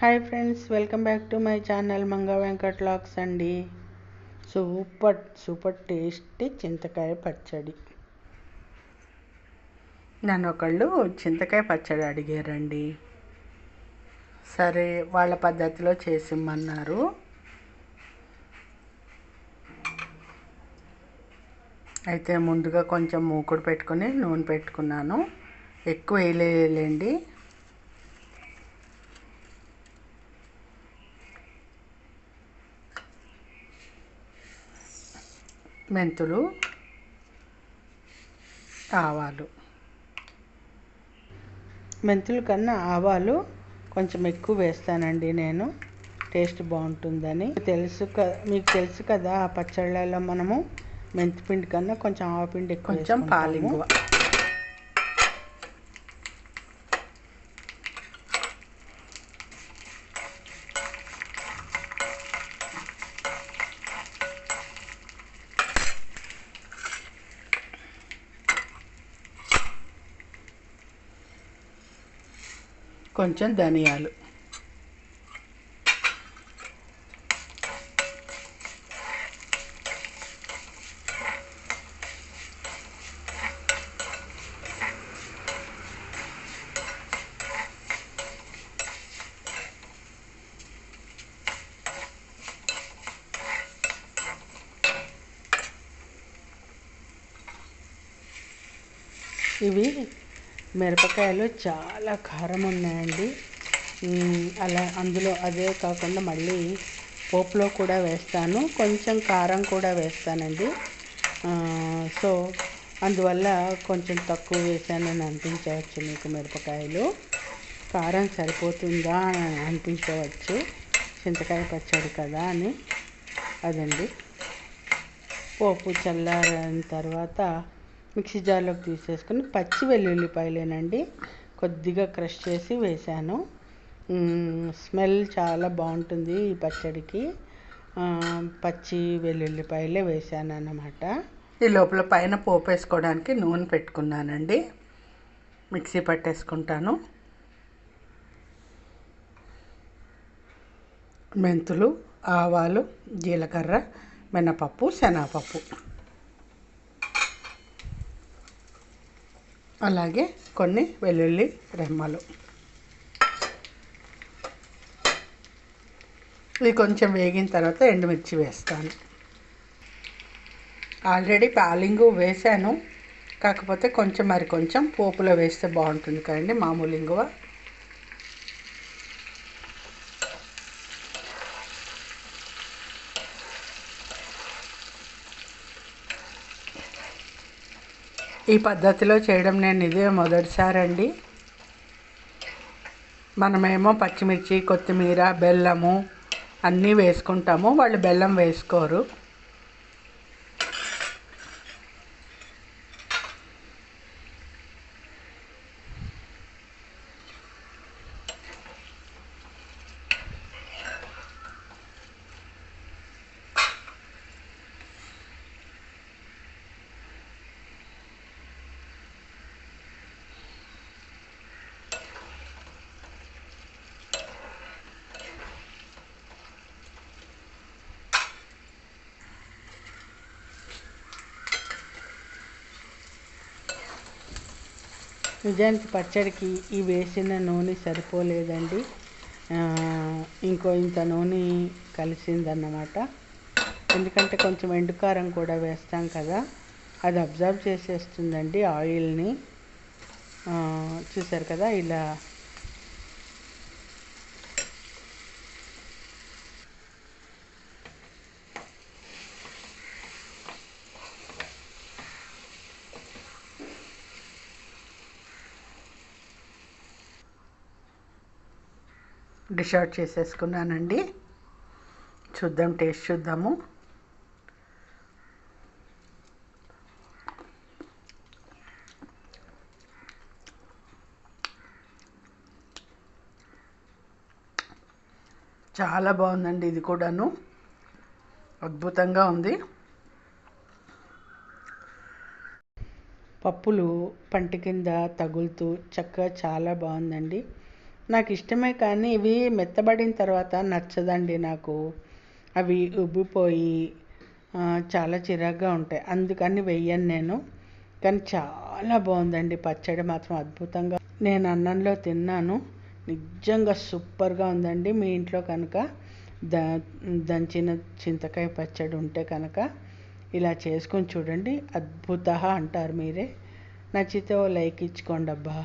Hi friends welcome back to my channel Manga Venkat lakhs అండి. Super super tasty చింతకాయ పచ్చడి. నన్ను ఒకళ్ళు చింతకాయ పచ్చడి అడిగారండి. సరే వాళ్ళ పద్ధతిలో చేసిమ్మన్నారు. అయితే ముందుగా కొంచెం మూకుడు పెట్టుకొని నూనె పెట్టుకున్నాను. ఎక్కువ వేయలేండి మెంతులు ఆవాలు. మెంతుల కన్నా ఆవాలు కొంచెం ఎక్కువ వేస్తానండి నేను. టేస్ట్ బాగుంటుందని. తెలుసు మీకు తెలుసు కదా ఆ పచ్చళ్ళలో మనము మెంతిపిండి కన్నా కొంచెం ఆవపిండి ఎక్కువ కొంచెం పాలింగువ. కొంచెం ధనియాలు. ఇవి మిరపకాయలు చాలా కారం ఉన్నాయండి. అలా అందులో అదే కాకుండా మళ్ళీ పోపులో కూడా వేస్తాను. కొంచెం కారం కూడా వేస్తానండి. సో అందువల్ల కొంచెం తక్కువ వేసానని అనిపించవచ్చు మీకు మిరపకాయలు. కారం సరిపోతుందా అని అనిపించవచ్చు. చింతకాయ పచ్చడి కదా అని. అదండి. పోపు చల్లారిన తర్వాత మిక్సీ జార్లోకి తీసేసుకుని పచ్చి వెల్లుల్లిపాయలేనండి. కొద్దిగా క్రష్ చేసి వేసాను స్మెల్ చాలా బాగుంటుంది ఈ పచ్చడికి. పచ్చి వెల్లుల్లిపాయలే వేసాను అన్నమాట ఈ లోపల పైన పోపు వేసుకోవడానికి నూనె పెట్టుకున్నానండి. మిక్సీ పట్టేసుకుంటాను. మెంతులు ఆవాలు జీలకర్ర మినపప్పు శనగపప్పు. అలాగే కొన్ని వెల్లుల్లి రెమ్మలు. ఇవి కొంచెం వేగిన తర్వాత ఎండుమిర్చి వేస్తాను. ఆల్రెడీ పాలింగు వేసాను కాకపోతే కొంచెం మరి కొంచెం పోపులో వేస్తే బాగుంటుంది కదండి మామూలు ఇంగువ. ఈ పద్ధతిలో చేయడం నేను ఇదే మొదటిసారి అండి మనమేమో పచ్చిమిర్చి కొత్తిమీర బెల్లము అన్నీ వేసుకుంటాము. వాళ్ళు బెల్లం వేసుకోరు. నిజానికి పచ్చడికి ఈ వేసిన నూనె సరిపోలేదండి. ఇంకో ఇంత నూనె కలిసిందన్నమాట. ఎందుకంటే కొంచెం ఎండుకారం కూడా వేస్తాం కదా. అది అబ్జర్వ్ చేసేస్తుందండి ఆయిల్ని. చూసారు కదా ఇలా డిష్ అవుట్ చేసేసుకున్నానండి. చూద్దాం టేస్ట్ చూద్దాము. చాలా బాగుందండి ఇది కూడాను. అద్భుతంగా ఉంది. పప్పులు పంట కింద తగులుతూ చక్కగా చాలా బాగుందండి. నాకు ఇష్టమే కానీ ఇవి మెత్తబడిన తర్వాత నచ్చదండి నాకు. అవి ఉబ్బిపోయి చాలా చిరాగ్గా ఉంటాయి. అందుకని వెయ్యను నేను. కానీ చాలా బాగుందండి. పచ్చడి మాత్రం అద్భుతంగా. నేను అన్నంలో తిన్నాను. నిజంగా సూపర్గా ఉందండి. మీ ఇంట్లో కనుక ద దంచిన చింతకాయ పచ్చడి ఉంటే కనుక ఇలా చేసుకొని చూడండి. అద్భుత అంటారు మీరే. నచ్చితే ఓ లైక్ ఇచ్చుకోండి అబ్బా